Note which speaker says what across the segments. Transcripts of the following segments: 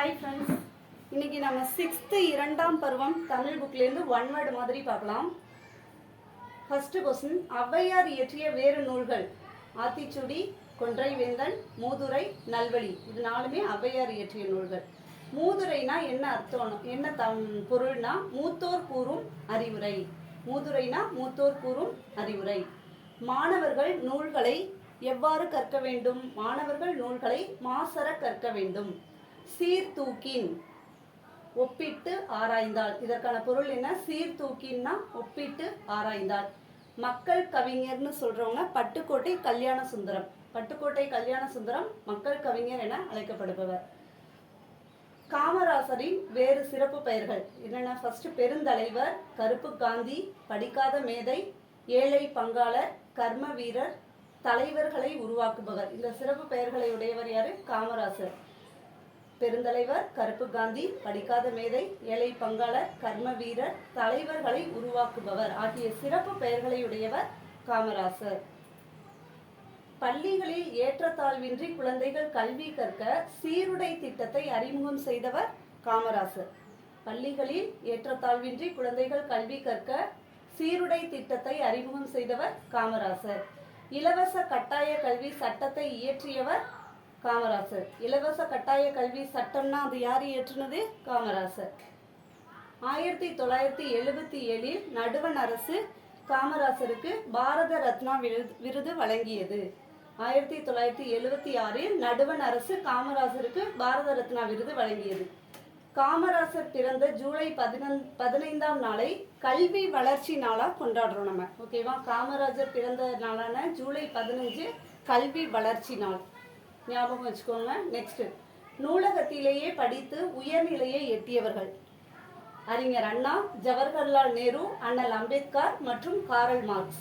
Speaker 1: Hi friends இன்னைக்கு நம்ம sixth இரண்டாம் பருவம் தமிழ் புக்லேருந்து ஒன் வேர்டு மாதிரி பார்க்கலாம். ஃபஸ்ட்டு கொஸ்டின் ஔவையார் இயற்றிய வேறு நூல்கள் ஆத்திச்சுடி கொன்றை வேந்தன் மூதுரை நல்வழி இது நாலுமே ஔவையார் இயற்றிய நூல்கள். மூதுரைனா என்ன அர்த்தம்? என்ன தம் பொருள்னா மூத்தோர் கூறும் அறிவுரை. மூதுரைனா மூத்தோர் கூறும் அறிவுரை. மாணவர்கள் நூல்களை எவ்வாறு கற்க வேண்டும்? மாணவர்கள் நூல்களை மாசர கற்க வேண்டும். சீர்தூக்கின் ஒப்பிட்டு ஆராய்ந்தால் இதற்கான பொருள் என்ன? சீர்தூக்கின்னா ஒப்பிட்டு ஆராய்ந்தால் மக்கள் கவிஞர்னு சொல்றவங்க பட்டுக்கோட்டை கல்யாண சுந்தரம். பட்டுக்கோட்டை கல்யாண சுந்தரம் மக்கள் கவிஞர் என அழைக்கப்படுபவர். காமராசரின் வேறு சிறப்பு பெயர்கள் என்னென்ன ஃபர்ஸ்ட் பெருந்தலைவர் கருப்பு காந்தி படிக்காத மேதை ஏழை பங்காளர் கர்ம வீரர் தலைவர்களை உருவாக்குபவர். இந்த சிறப்பு பெயர்களை உடையவர் யாரு? காமராசர். பெருந்தலைவர் கருப்பு காந்தி படிக்காத மேதை ஏழை பங்காளர் கர்ம வீரர் தலைவர்களை உருவாக்குபவர் ஆகிய சிறப்பு பெயர்களை உடையவர் காமராசர். பள்ளிகளில் ஏற்றத்தாழ்வின்றி குழந்தைகள் கல்வி கற்க சீருடை திட்டத்தை அறிமுகம் செய்தவர் காமராசர். பள்ளிகளில் ஏற்றத்தாழ்வின்றி குழந்தைகள் கல்வி கற்க சீருடை திட்டத்தை அறிமுகம் செய்தவர் காமராசர். இலவச கட்டாய கல்வி சட்டத்தை இயற்றியவர் காமராசர். இலவச கட்டாய கல்வி சட்டம்னா அது யார் இயற்றுனது? காமராசர். ஆயிரத்தி தொள்ளாயிரத்தி எழுபத்தி ஏழில் நடுவண் அரசு காமராசருக்கு பாரத ரத்னா விருது விருது வழங்கியது. ஆயிரத்தி தொள்ளாயிரத்தி எழுபத்தி ஆறில் நடுவண் அரசு காமராசருக்கு பாரத ரத்னா விருது வழங்கியது. காமராசர் பிறந்த ஜூலை பதினந் பதினைந்தாம் நாளை கல்வி வளர்ச்சி நாளாக கொண்டாடுறோம் நம்ம. ஓகேவா? காமராஜர் பிறந்த நாளான ஜூலை பதினஞ்சு கல்வி வளர்ச்சி நாள். ஞாபகம் வச்சுக்கோங்க. நெக்ஸ்ட் நூலகத்திலேயே படித்து உயர்நிலையை எட்டியவர்கள். அறிஞர் அண்ணா ஜவஹர்லால் நேரு அண்ணல் அம்பேத்கர் மற்றும் காரல் மார்க்ஸ்.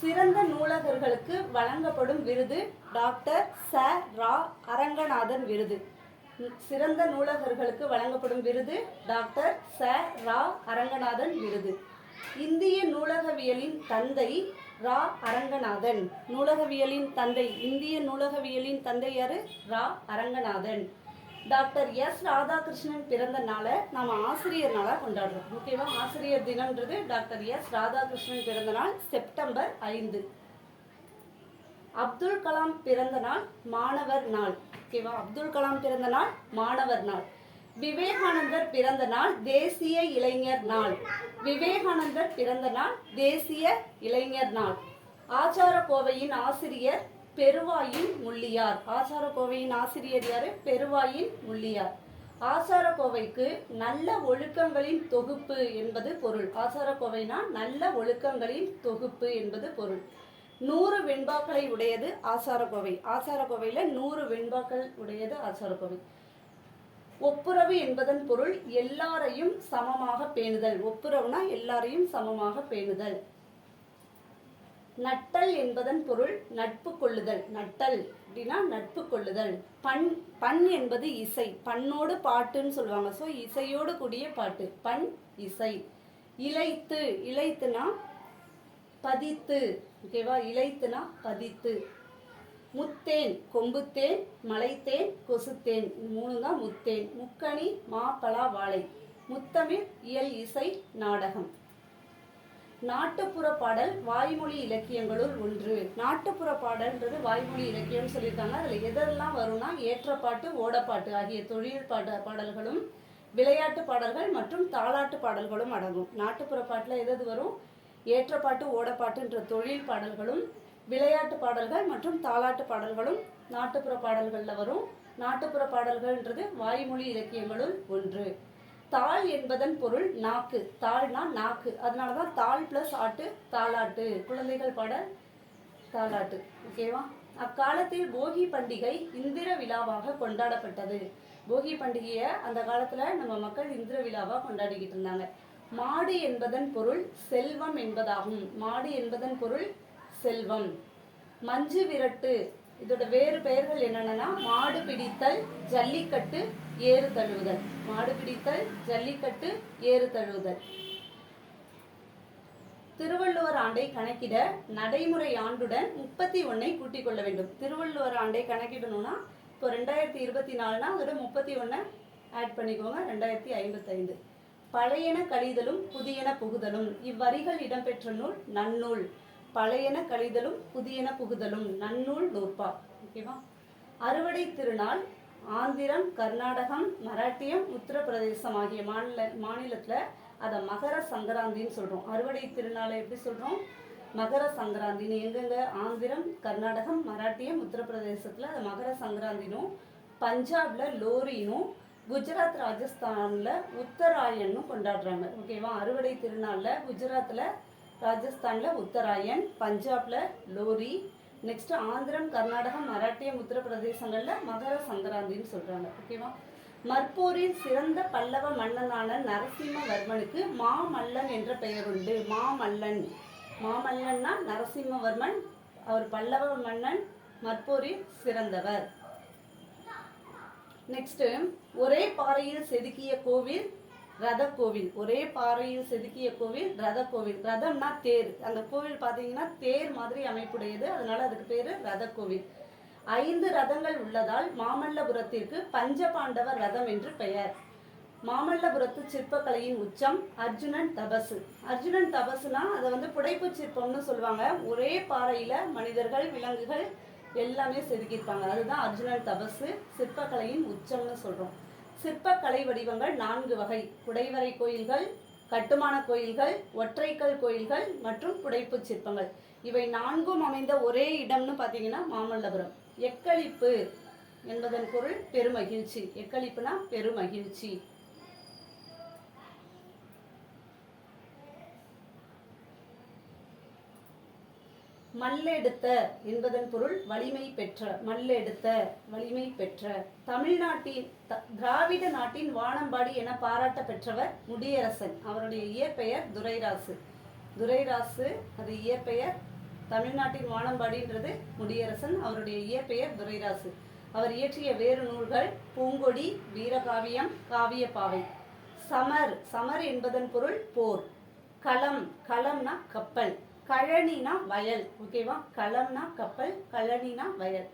Speaker 1: சிறந்த நூலகர்களுக்கு வழங்கப்படும் விருது டாக்டர் ச ரா. அரங்கநாதன் விருது. சிறந்த நூலகர்களுக்கு வழங்கப்படும் விருது டாக்டர் ச ரா. அரங்கநாதன் விருது. இந்திய நூலகவியலின் தந்தை ரா. அரங்கநாதன். நூலகவியலின் தந்தை இந்திய நூலகவியலின் தந்தை யாரு? ரா. அரங்கநாதன். Doctor S. ராதாகிருஷ்ணன் பிறந்த நாளை நாம ஆசிரியர் நாளாக கொண்டாடுறோம். ஓகேவா? ஆசிரியர் தினம்ன்றது டாக்டர் எஸ். ராதாகிருஷ்ணன் பிறந்த நாள் செப்டம்பர் ஐந்து. அப்துல் கலாம் பிறந்த நாள் மாணவர் நாள். ஓகேவா? அப்துல் கலாம் பிறந்த நாள் மாணவர் நாள். விவேகானந்தர் பிறந்த நாள் தேசிய இளைஞர் நாள். விவேகானந்தர் பிறந்த நாள் தேசிய இளைஞர் நாள். ஆச்சார கோவையின் ஆசிரியர் பெருவாயின் முள்ளியார். ஆச்சார கோவையின் ஆசிரியர் யாரு? பெருவாயின் முள்ளியார். ஆசார கோவைக்கு நல்ல ஒழுக்கங்களின் தொகுப்பு என்பது பொருள். ஆசார கோவைனா நல்ல ஒழுக்கங்களின் தொகுப்பு என்பது பொருள். நூறு வெண்பாக்களை உடையது ஆசாரக்கோவை ஆசாரக்கோவையில நூறு வெண்பாக்கள் உடையது ஆசாரக்கோவை ஒப்புரவு என்பதன் பொருள் எல்லாரையும் சமமாக பேணுதல். ஒப்புரவுனா எல்லாரையும் சமமாக பேணுதல். நட்டல் என்பதன் பொருள் நட்பு கொள்ளுதல். நட்டல் அப்படின்னா நட்பு கொள்ளுதல். பண் பண் என்பது இசை. பண்ணோடு பாட்டுன்னு சொல்லுவாங்க. ஸோ இசையோடு கூடிய பாட்டு. பண் இசை. இலைத்து இலைத்துனா பதித்து. ஓகேவா இலைத்துனா பதித்து. முத்தேன் கொம்புத்தேன் மலைத்தேன் கொசுத்தேன். இது மூணு தான் முத்தேன். முக்கணி மாப்பலா வாழை. முத்தமிழ் இயல் இசை நாடகம். நாட்டுப்புற பாடல் வாய்மொழி இலக்கியங்களுள் ஒன்று. நாட்டுப்புற பாடல்ன்றது வாய்மொழி இலக்கியம்னு சொல்லியிருக்காங்க. அதில் எதெல்லாம் வரும்னா ஏற்றப்பாட்டு ஓடப்பாட்டு ஆகிய தொழில் பாட பாடல்களும் விளையாட்டு பாடல்கள் மற்றும் தாளாட்டு பாடல்களும் அடங்கும். நாட்டுப்புற பாட்டில் எது எது வரும்? ஏற்றப்பாட்டு ஓடப்பாட்டுன்ற தொழில் பாடல்களும் விளையாட்டு பாடல்கள் மற்றும் தாலாட்டு பாடல்களும் நாட்டுப்புற பாடல்களில் வரும். நாட்டுப்புற பாடல்கள்ன்றது வாய்மொழி இலக்கியங்களுள் ஒன்று. தாள் என்பதன் பொருள் நாக்கு. தாள்னா நாக்கு. அதனால தான் தாள் ப்ளஸ் ஆட்டு தாளாட்டு. குழந்தைகள் பாட தாளாட்டு. ஓகேவா அக்காலத்தில் போகி பண்டிகை இந்திர விழாவாக கொண்டாடப்பட்டது. போகி பண்டிகையை அந்த காலத்தில் நம்ம மக்கள் இந்திர விழாவாக கொண்டாடிக்கிட்டு இருந்தாங்க. மாடு என்பதன் பொருள் செல்வம் என்பதாகும். மாடு என்பதன் பொருள் செல்வம். மஞ்சு விரட்டு. இதோட வேறு பெயர்கள் என்னென்னா மாடு பிடித்தல் ஜல்லிக்கட்டு ஏறு தழுவுதல். மாடு பிடித்தல் ஜல்லிக்கட்டு ஏறு தழுவுதல். திருவள்ளுவர் ஆண்டை கணக்கிட நடைமுறை ஆண்டுடன் முப்பத்தி ஒன்னை கூட்டிக் கொள்ள வேண்டும். திருவள்ளுவர் ஆண்டை கணக்கிடணும்னா இப்போ ரெண்டாயிரத்தி இருபத்தி நாலுனா அதோட முப்பத்தி ஒன்றை ஆட் பண்ணிக்கோங்க ரெண்டாயிரத்தி ஐம்பத்தைந்து. பழையன கழிதலும் புதியன புகுதலும். இவ்வரிகள் இடம்பெற்ற நூல் நன்னூல். பழையன கழிதலும் புதியன புகுதலும் நன்னூல் நூற்பா. ஓகேவா? அறுவடை திருநாள் ஆந்திரம் கர்நாடகம் மராட்டியம் உத்தரப்பிரதேசம் ஆகிய மாநில மாநிலத்தில் அதை மகர சங்கராந்தின்னு சொல்கிறோம் அறுவடை திருநாளை எப்படி சொல்கிறோம் மகர சங்கராந்தின்னு எங்கெங்க? ஆந்திரம் கர்நாடகம் மராட்டியம் உத்தரப்பிரதேசத்தில் அதை மகர சங்கராந்தினும் பஞ்சாப்ல லோரினும் குஜராத் ராஜஸ்தானில் உத்தராயணும் கொண்டாடுறாங்க. ஓகேவா? அறுவடை திருநாளில் குஜராத்தில் ராஜஸ்தானில் உத்தராயன் பஞ்சாப்ல லோரி நெக்ஸ்ட் ஆந்திரம் கர்நாடகம் மராட்டியம் உத்தரப்பிரதேசங்களில் மகர சங்கராந்தின்னு சொல்கிறாங்க ஓகேவா மற்போரில் சிறந்த பல்லவ மன்னனான நரசிம்மவர்மனுக்கு மாமல்லன் என்ற பெயர் உண்டு. மாமல்லன். மாமல்லன்னா நரசிம்மவர்மன் அவர் பல்லவ மன்னன் மற்போரில் சிறந்தவர். நெக்ஸ்ட் ஒரே பாறையில் செதுக்கிய கோவில் ரத கோவில் ஒரே பாறையில் செதுக்கிய கோவில் ரத கோவில் ரதம்னா தேர். அந்த கோவில் பார்த்தீங்கன்னா தேர் மாதிரி அமைப்புடையது. அதனால அதுக்கு பேரு ரத கோவில் ஐந்து ரதங்கள் உள்ளதால் மாமல்லபுரத்திற்கு பஞ்சபாண்டவ ரதம் என்று பெயர். மாமல்லபுரத்து சிற்பக்கலையின் உச்சம் அர்ஜுனன் தபசு. அர்ஜுனன் தபசுனா அதை வந்து புடைப்பு சிற்பம்னு சொல்லுவாங்க. ஒரே பாறையில மனிதர்கள் விலங்குகள் எல்லாமே செதுக்கியிருப்பாங்க. அதுதான் அர்ஜுனன் தபசு சிற்பக்கலையின் உச்சம்னு சொல்றோம். சிற்பக்கலை வடிவங்கள் நான்கு வகை. குடைவரை கோயில்கள் கட்டுமான கோயில்கள் ஒற்றைக்கல் கோயில்கள் மற்றும் புடைப்பு சிற்பங்கள். இவை நான்கும் அமைந்த ஒரே இடம்னு பார்த்தீங்கன்னா மாமல்லபுரம். எக்களிப்பு என்பதன் பொருள் பெருமகிழ்ச்சி. எக்களிப்புனா பெருமகிழ்ச்சி. மல்லெடுத்த என்பதன் பொருள் வலிமை பெற்ற மல்லெடுத்த வலிமை பெற்ற. தமிழ்நாட்டின் த- திராவிட நாட்டின் வானம்பாடி என பாராட்ட பெற்றவர் முடியரசன். அவருடைய இயற்பெயர் துரைராசு. துரைராசு அது இயற்பெயர் தமிழ்நாட்டின் வானம்பாடின்றது முடியரசன். அவருடைய இயற்பெயர் துரைராசு. அவர் இயற்றிய வேறு நூல்கள் பூங்கொடி வீரகாவியம் காவியப்பாவை. சமர் சமர் என்பதன் பொருள் போர். களம் களம்னா கப்பல். கழனினா வயல் ஓகேவா? களம்னா கப்பல் கழனினா வயல்.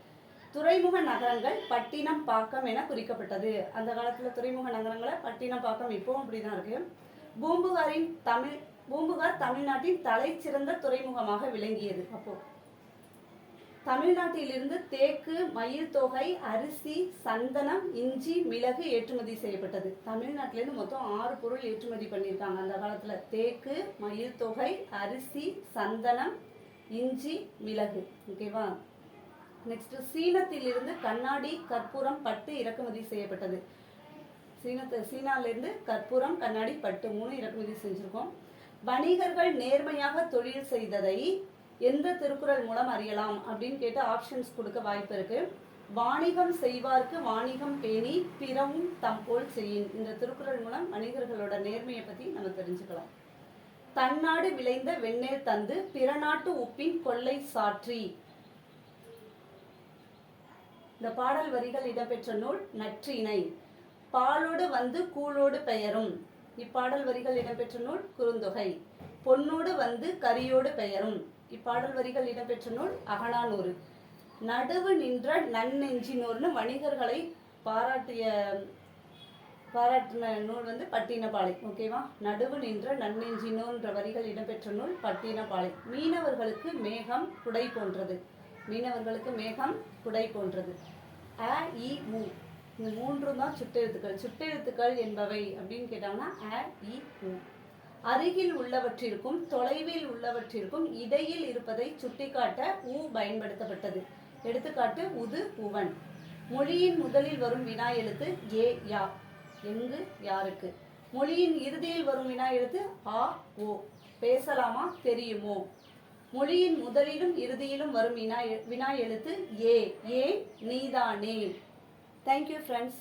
Speaker 1: துறைமுக நகரங்கள் பட்டினம் பாக்கம் என குறிக்கப்பட்டது. அந்த காலத்துல துறைமுக நகரங்களை பட்டினம் பாக்கம் இப்பவும் அப்படிதான் இருக்கு. பூம்புகாரின் தமிழ் பூம்புகார் தமிழ்நாட்டின் தலைச்சிறந்த துறைமுகமாக விளங்கியது. அப்போ தமிழ்நாட்டிலிருந்து தேக்கு மயில் தொகை அரிசி சந்தனம் இஞ்சி மிளகு ஏற்றுமதி செய்யப்பட்டது. தமிழ்நாட்டிலேருந்து மொத்தம் ஆறு பொருள் ஏற்றுமதி பண்ணியிருக்காங்க அந்த காலத்தில். தேக்கு மயில் தொகை அரிசி சந்தனம் இஞ்சி மிளகு. ஓகேவா நெக்ஸ்ட் சீனத்திலிருந்து கண்ணாடி கற்பூரம் பட்டு இறக்குமதி செய்யப்பட்டது. சீனத்து சீனாலேருந்து கற்பூரம் கண்ணாடி பட்டு மூணு இறக்குமதி செஞ்சுருக்கோம். வணிகர்கள் நேர்மையாக தொழில் செய்ததை எந்த திருக்குறள் மூலம் அறியலாம் அப்படின்னு கேட்டு ஆப்ஷன்ஸ் கொடுக்க வாய்ப்பு இருக்கு. வாணிகம் செய்வார்க்கு வாணிகம் பேணி பிறவும் தம்போல் செய்யின். இந்த திருக்குறள் மூலம் வணிகர்களோட நேர்மையை பத்தி நம்ம தெரிஞ்சுக்கலாம். தன்னாடு விளைந்த வெண்ணீர் தந்து பிற நாட்டு உப்பின் கொள்ளை சாற்றி. இந்த பாடல் வரிகள் இடம்பெற்ற நூல் நற்றிணை. பாலோடு வந்து கூழோடு பெயரும். இப்பாடல் வரிகள் இடம்பெற்ற நூல் குறுந்தொகை. பொன்னோடு வந்து கரியோடு பெயரும். இப்பாடல் வரிகள் இடம்பெற்ற நூல் அகனானூறு நடுவு நின்ற நன்னெஞ்சினோர்னு வணிகர்களை பாராட்டிய பாராட்டின நூல் வந்து பட்டினப்பாளை. ஓகேவா நடுவு நின்ற நன்னெஞ்சினோன்ற வரிகள் இடம்பெற்ற நூல் பட்டினப்பாளை. மீனவர்களுக்கு மேகம் குடை போன்றது. மீனவர்களுக்கு மேகம் குடை போன்றது. அ இ உ இந்த மூன்றும் தான் சுட்டெழுத்துக்கள். சுட்டெழுத்துக்கள் என்பவை அப்படின்னு கேட்டாங்கன்னா அ இ உ அருகில் உள்ளவற்றிற்கும் தொலைவில் உள்ளவற்றிற்கும் இடையில் இருப்பதை சுட்டிக்காட்ட ஊ பயன்படுத்தப்பட்டது. எடுத்துக்காட்டு உது உவன். மொழியின் முதலில் வரும் வினா எழுத்து ஏ யா. எங்கு யாருக்கு? மொழியின் இறுதியில் வரும் வினா எழுத்து ஆ ஓ. பேசலாமா தெரியுமோ? மொழியின் முதலிலும் இறுதியிலும் வரும் வினா எ- வினா எழுத்து ஏ. ஏ நீதானே. Thank you friends